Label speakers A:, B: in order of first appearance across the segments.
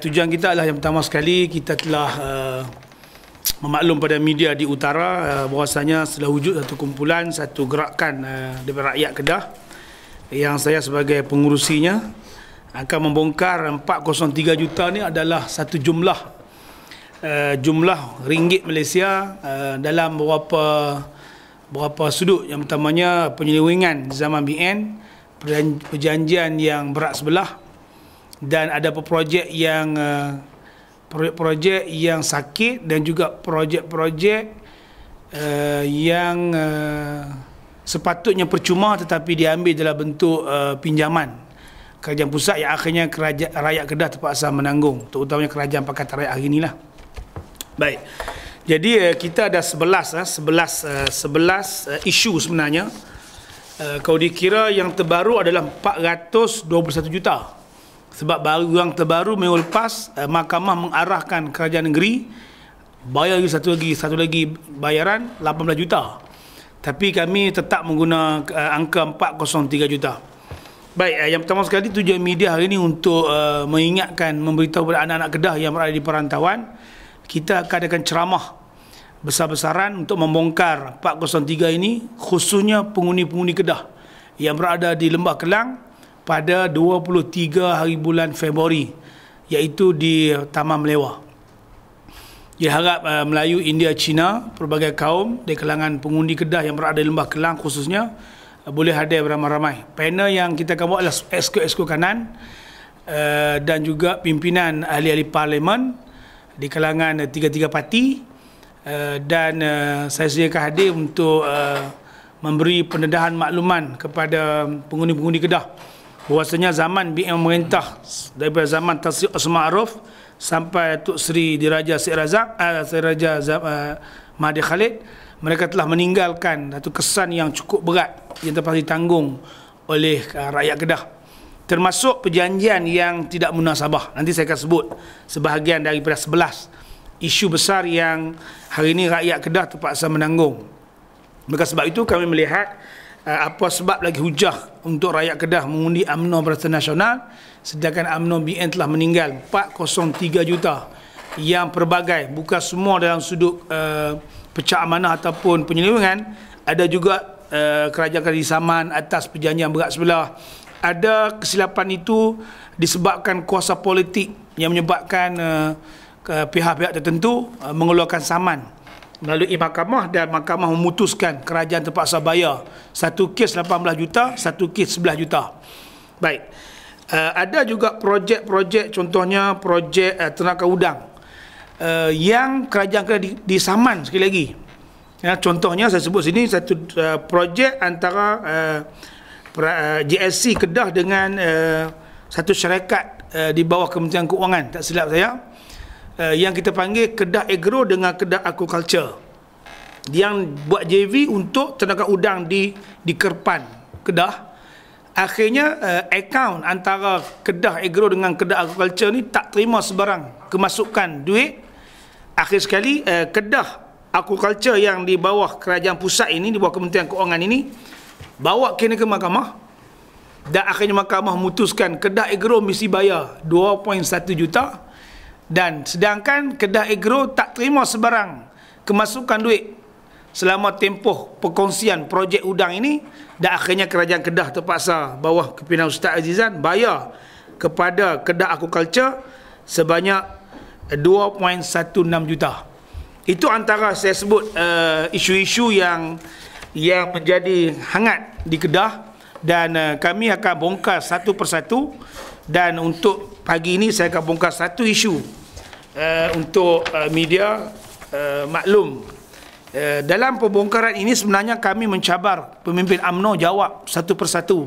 A: Tujuan kita adalah yang pertama sekali kita telah uh, memaklum pada media di utara uh, bahawasanya setelah wujud satu kumpulan, satu gerakan uh, daripada rakyat Kedah yang saya sebagai pengurusinya akan membongkar 403 juta ni adalah satu jumlah uh, jumlah ringgit Malaysia uh, dalam beberapa beberapa sudut. Yang pertamanya penyelewengan zaman BN perjanjian yang berat sebelah dan ada projek yang uh, projek-projek yang sakit dan juga projek-projek uh, yang uh, sepatutnya percuma tetapi diambil dalam bentuk uh, pinjaman kerajaan pusat yang akhirnya kerajaan rakyat Kedah terpaksa menanggung terutamanya kerajaan Pakatan Rakyat hari inilah baik jadi uh, kita ada 11 uh, 11 uh, 11 uh, isu sebenarnya. Uh, kalau dikira yang terbaru adalah 421 juta. Sebab baru yang terbaru minggu lepas uh, mahkamah mengarahkan kerajaan negeri bayar lagi satu lagi satu lagi bayaran 18 juta. Tapi kami tetap menggunakan uh, angka 403 juta. Baik, uh, yang pertama sekali tujuan media hari ini untuk uh, mengingatkan memberitahu kepada anak-anak Kedah yang berada di perantauan kita akan adakan ceramah besar-besaran untuk membongkar 403 ini khususnya penghuni-penghuni Kedah yang berada di Lembah Kelang pada 23 hari bulan Februari iaitu di Taman Melewa. Diharap uh, Melayu, India, Cina, pelbagai kaum di kalangan pengundi Kedah yang berada di Lembah Kelang khususnya uh, boleh hadir beramai-ramai. Panel yang kita akan buat adalah esko-esko kanan uh, dan juga pimpinan ahli-ahli parlimen di kalangan uh, tiga-tiga parti Eh, dan uh, saya sediakan hadir untuk uh, memberi pendedahan makluman kepada pengundi-pengundi Kedah bahwasanya zaman BM memerintah daripada zaman Tasir Osman Arif sampai Tok Seri Diraja Syed Razak uh, Syed Raja uh, Mahdi Khalid mereka telah meninggalkan satu kesan yang cukup berat yang terpaksa ditanggung oleh uh, rakyat Kedah. Termasuk perjanjian yang tidak munasabah. Nanti saya akan sebut sebahagian daripada sebelas isu besar yang hari ini rakyat Kedah terpaksa menanggung. Maka sebab itu kami melihat apa sebab lagi hujah untuk rakyat Kedah mengundi UMNO Barisan Nasional sedangkan UMNO BN telah meninggal 403 juta yang pelbagai bukan semua dalam sudut uh, pecah amanah ataupun penyelewengan. Ada juga uh, kerajaan di saman atas perjanjian berat sebelah. Ada kesilapan itu disebabkan kuasa politik yang menyebabkan uh, pihak-pihak tertentu uh, mengeluarkan saman melalui mahkamah dan mahkamah memutuskan kerajaan terpaksa bayar satu kes 18 juta satu kes 11 juta. Baik. Uh, ada juga projek-projek contohnya projek uh, tenaga udang uh, yang kerajaan kena disaman sekali lagi. Ya, contohnya saya sebut sini satu uh, projek antara uh, uh, GSC Kedah dengan uh, satu syarikat uh, di bawah Kementerian Keuangan. Tak silap saya uh, yang kita panggil Kedah Agro dengan Kedah Aquaculture. Yang buat JV untuk tenaga udang di di Kerpan Kedah. Akhirnya uh, akaun antara Kedah Agro dengan Kedah Aquaculture ni tak terima sebarang kemasukan duit. Akhir sekali uh, Kedah Aquaculture yang di bawah kerajaan pusat ini di bawah Kementerian Keuangan ini bawa kena ke mahkamah. Dan akhirnya mahkamah memutuskan Kedah Agro mesti bayar 2.1 juta dan sedangkan Kedah Agro tak terima sebarang kemasukan duit selama tempoh perkongsian projek udang ini dan akhirnya kerajaan Kedah terpaksa bawah kepimpinan Ustaz Azizan bayar kepada Kedah Aquaculture sebanyak 2.16 juta. Itu antara saya sebut uh, isu-isu yang yang menjadi hangat di Kedah. Dan uh, kami akan bongkar satu persatu. Dan untuk pagi ini saya akan bongkar satu isu uh, untuk uh, media uh, maklum. Uh, dalam pembongkaran ini sebenarnya kami mencabar pemimpin AMNO jawab satu persatu.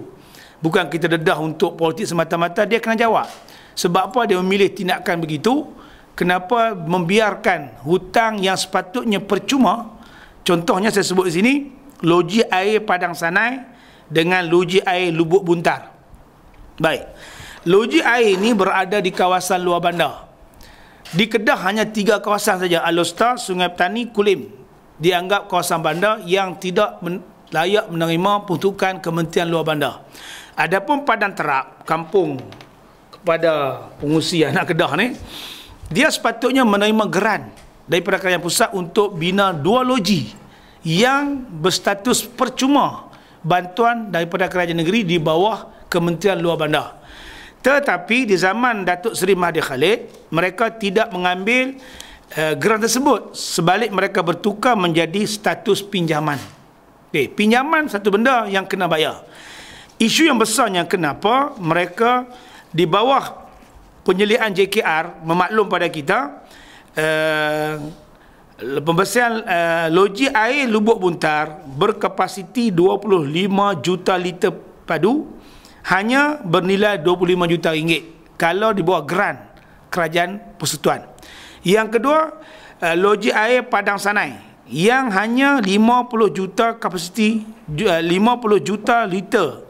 A: Bukan kita dedah untuk politik semata-mata dia kena jawab. Sebab apa dia memilih tindakan begitu? Kenapa membiarkan hutang yang sepatutnya percuma? Contohnya saya sebut di sini loji air Padang Sanai dengan loji air Lubuk Buntar. Baik. Loji air ini berada di kawasan luar bandar di Kedah hanya tiga kawasan saja Alostar, Sungai Petani, Kulim dianggap kawasan bandar yang tidak men layak menerima peruntukan Kementerian Luar Bandar. Adapun Padang Terap, kampung kepada pengusi anak Kedah ni dia sepatutnya menerima geran daripada kerajaan pusat untuk bina dua loji yang berstatus percuma bantuan daripada kerajaan negeri di bawah Kementerian Luar Bandar. Tetapi di zaman Datuk Seri Mahathir Khalid, mereka tidak mengambil uh, geran tersebut. Sebalik mereka bertukar menjadi status pinjaman. Okay, pinjaman satu benda yang kena bayar. Isu yang besarnya kenapa mereka di bawah penyelidikan JKR memaklum pada kita uh, pembersihan uh, loji air Lubuk Buntar berkapasiti 25 juta liter padu hanya bernilai 25 juta ringgit kalau di bawah grant kerajaan persekutuan. Yang kedua, uh, loji air Padang Sanai yang hanya 50 juta kapasiti uh, 50 juta liter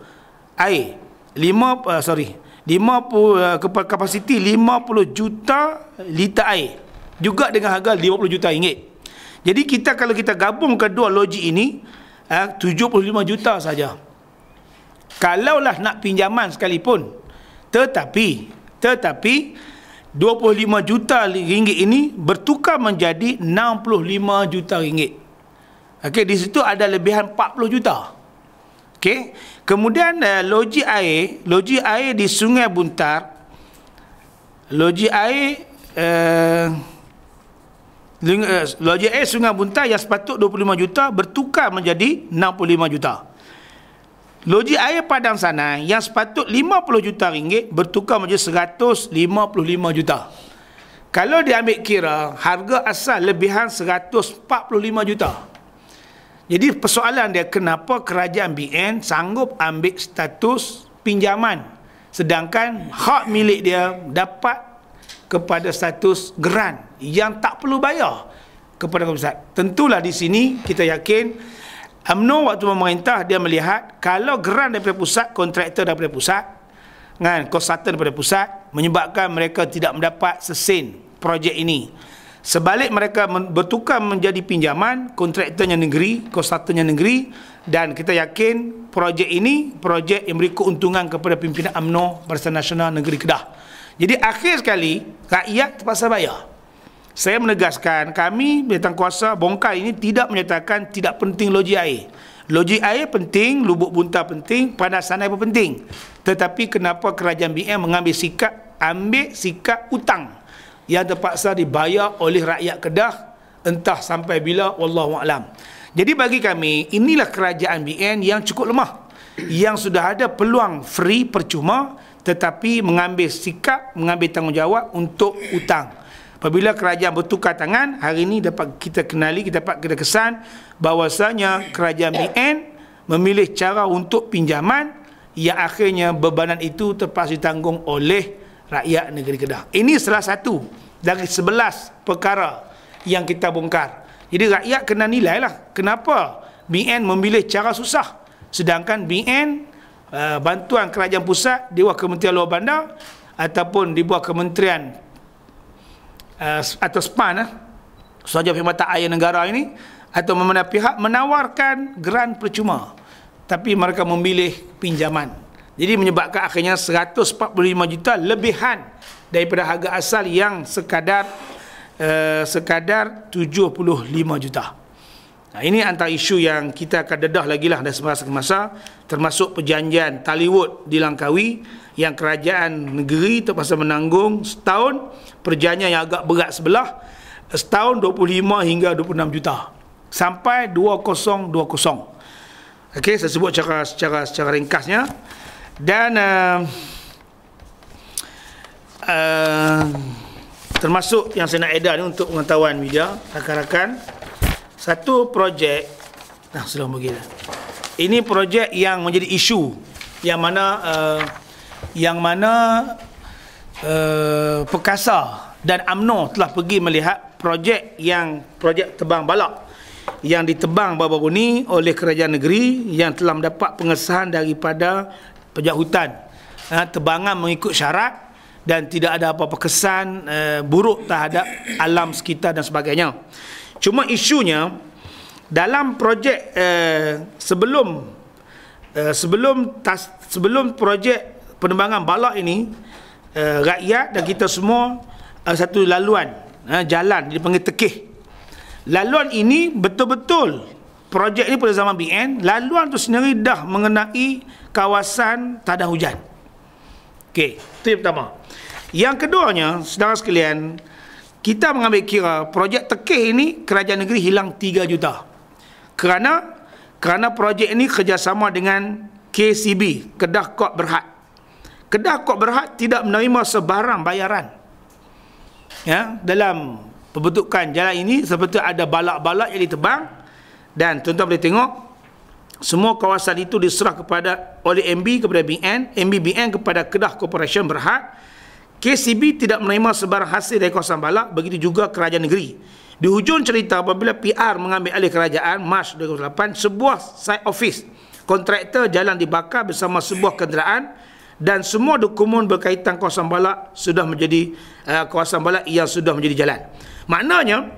A: air. 5 uh, sorry, 50 uh, kapasiti 50 juta liter air juga dengan harga 50 juta ringgit. Jadi kita kalau kita gabung kedua loji ini uh, 75 juta saja kalaulah nak pinjaman sekalipun tetapi tetapi 25 juta ringgit ini bertukar menjadi 65 juta ringgit. Okey di situ ada lebihan 40 juta. Okey kemudian uh, loji air loji air di Sungai Buntar loji air uh, loji air Sungai Buntar yang sepatut 25 juta bertukar menjadi 65 juta Loji air padang sana yang sepatut 50 juta ringgit bertukar menjadi 155 juta. Kalau diambil kira harga asal lebihan 145 juta. Jadi persoalan dia kenapa kerajaan BN sanggup ambil status pinjaman sedangkan hak milik dia dapat kepada status geran yang tak perlu bayar kepada pusat. Tentulah di sini kita yakin UMNO waktu memerintah dia melihat kalau geran daripada pusat, kontraktor daripada pusat, kan, konsultan daripada pusat menyebabkan mereka tidak mendapat sesen projek ini. Sebalik mereka bertukar menjadi pinjaman, kontraktornya negeri, konsultannya negeri dan kita yakin projek ini projek yang beri keuntungan kepada pimpinan UMNO Barisan Nasional Negeri Kedah. Jadi akhir sekali rakyat terpaksa bayar. Saya menegaskan kami datang kuasa bongkar ini tidak menyatakan tidak penting loji air. Loji air penting, lubuk bunta penting, panas sanai pun penting. Tetapi kenapa kerajaan BM mengambil sikap ambil sikap hutang yang terpaksa dibayar oleh rakyat Kedah entah sampai bila wallahu alam. Jadi bagi kami inilah kerajaan BN yang cukup lemah yang sudah ada peluang free percuma tetapi mengambil sikap mengambil tanggungjawab untuk hutang. Apabila kerajaan bertukar tangan, hari ini dapat kita kenali, kita dapat kita kesan bahawasanya kerajaan BN memilih cara untuk pinjaman yang akhirnya bebanan itu terpaksa ditanggung oleh rakyat negeri Kedah. Ini salah satu dari sebelas perkara yang kita bongkar. Jadi rakyat kena nilai lah kenapa BN memilih cara susah sedangkan BN uh, bantuan kerajaan pusat di bawah Kementerian Luar Bandar ataupun di bawah Kementerian uh, atau SPAN uh, Sahaja Perkhidmatan Air Negara ini atau mana pihak menawarkan geran percuma tapi mereka memilih pinjaman. Jadi menyebabkan akhirnya 145 juta lebihan daripada harga asal yang sekadar uh, sekadar 75 juta Nah, ini antara isu yang kita akan dedah lagi lah dari semasa ke masa termasuk perjanjian Taliwood di Langkawi yang kerajaan negeri terpaksa menanggung setahun perjanjian yang agak berat sebelah setahun 25 hingga 26 juta sampai 2020 Okey, saya sebut secara secara secara ringkasnya. Dan uh, uh, termasuk yang saya nak edar ni untuk pengetahuan media rakan-rakan satu projek nah sudah begini ini projek yang menjadi isu yang mana uh, yang mana uh, Perkasa dan AMNO telah pergi melihat projek yang projek tebang balak yang ditebang baru-baru ini oleh kerajaan negeri yang telah mendapat pengesahan daripada pejak hutan. Uh, tebangan mengikut syarat dan tidak ada apa-apa kesan uh, buruk terhadap alam sekitar dan sebagainya Cuma isunya dalam projek eh, sebelum eh, sebelum tas, sebelum projek penerbangan balak ini uh, rakyat dan kita semua uh, satu laluan uh, jalan dipanggil tekih. Laluan ini betul-betul projek ini pada zaman BN laluan tu sendiri dah mengenai kawasan tadah hujan. Okey, itu yang pertama. Yang keduanya saudara sekalian kita mengambil kira projek tekih ini kerajaan negeri hilang 3 juta. Kerana kerana projek ini kerjasama dengan KCB Kedah Kod Berhad. Kedah Kod Berhad tidak menerima sebarang bayaran. Ya dalam pembentukan jalan ini seperti ada balak-balak yang ditebang. Dan tuan-tuan boleh tengok semua kawasan itu diserah kepada oleh MB kepada BN MBBN kepada Kedah Corporation Berhad KCB tidak menerima sebarang hasil dari kawasan balak begitu juga kerajaan negeri di hujung cerita apabila PR mengambil alih kerajaan Mac 2008 sebuah site office kontraktor jalan dibakar bersama sebuah kenderaan dan semua dokumen berkaitan kawasan balak sudah menjadi uh, kawasan balak yang sudah menjadi jalan. Maknanya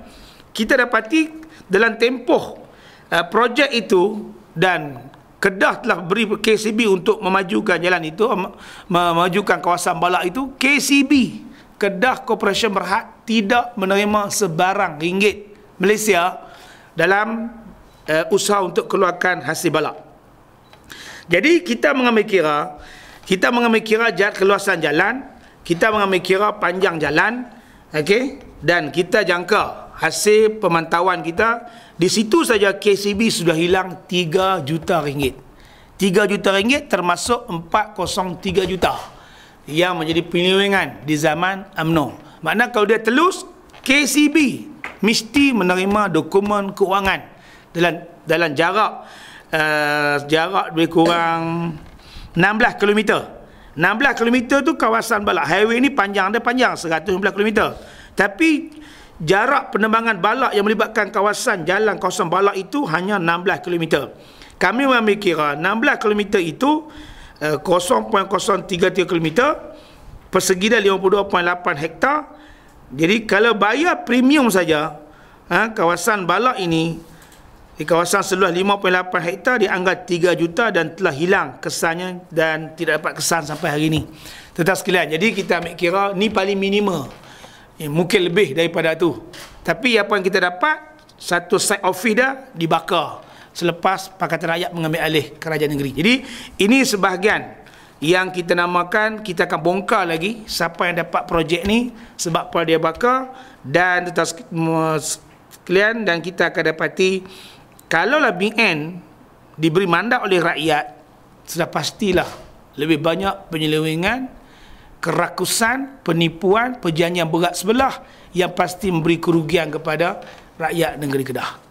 A: kita dapati dalam tempoh uh, projek itu dan Kedah telah beri KCB untuk memajukan jalan itu memajukan kawasan balak itu KCB Kedah Corporation Berhad tidak menerima sebarang ringgit Malaysia dalam uh, usaha untuk keluarkan hasil balak. Jadi kita mengambil kira kita mengambil kira jarak keluasan jalan, kita mengambil kira panjang jalan, okey, dan kita jangka hasil pemantauan kita di situ saja KCB sudah hilang 3 juta ringgit. 3 juta ringgit termasuk 403 juta yang menjadi penyelewengan di zaman UMNO. Makna kalau dia telus KCB mesti menerima dokumen keuangan dalam dalam jarak uh, jarak lebih kurang 16 km 16 km tu kawasan balak highway ni panjang dia panjang 115 km tapi jarak penerbangan balak yang melibatkan kawasan jalan kawasan balak itu hanya 16 km kami mengambil kira 16 km itu uh, 0.033 km persegi dia 52.8 hektar jadi kalau bayar premium saja ha, kawasan balak ini di kawasan seluas 5.8 hektar dianggap 3 juta dan telah hilang kesannya dan tidak dapat kesan sampai hari ini. Tetap sekalian, jadi kita ambil kira ni paling minima. Eh, mungkin lebih daripada tu. Tapi apa yang kita dapat, satu site office dah dibakar selepas Pakatan Rakyat mengambil alih kerajaan negeri. Jadi ini sebahagian yang kita namakan, kita akan bongkar lagi siapa yang dapat projek ni sebab apa dia bakar dan tetap sekalian dan kita akan dapati kalaulah BN diberi mandat oleh rakyat sudah pastilah lebih banyak penyelewengan kerakusan penipuan perjanjian berat sebelah yang pasti memberi kerugian kepada rakyat negeri Kedah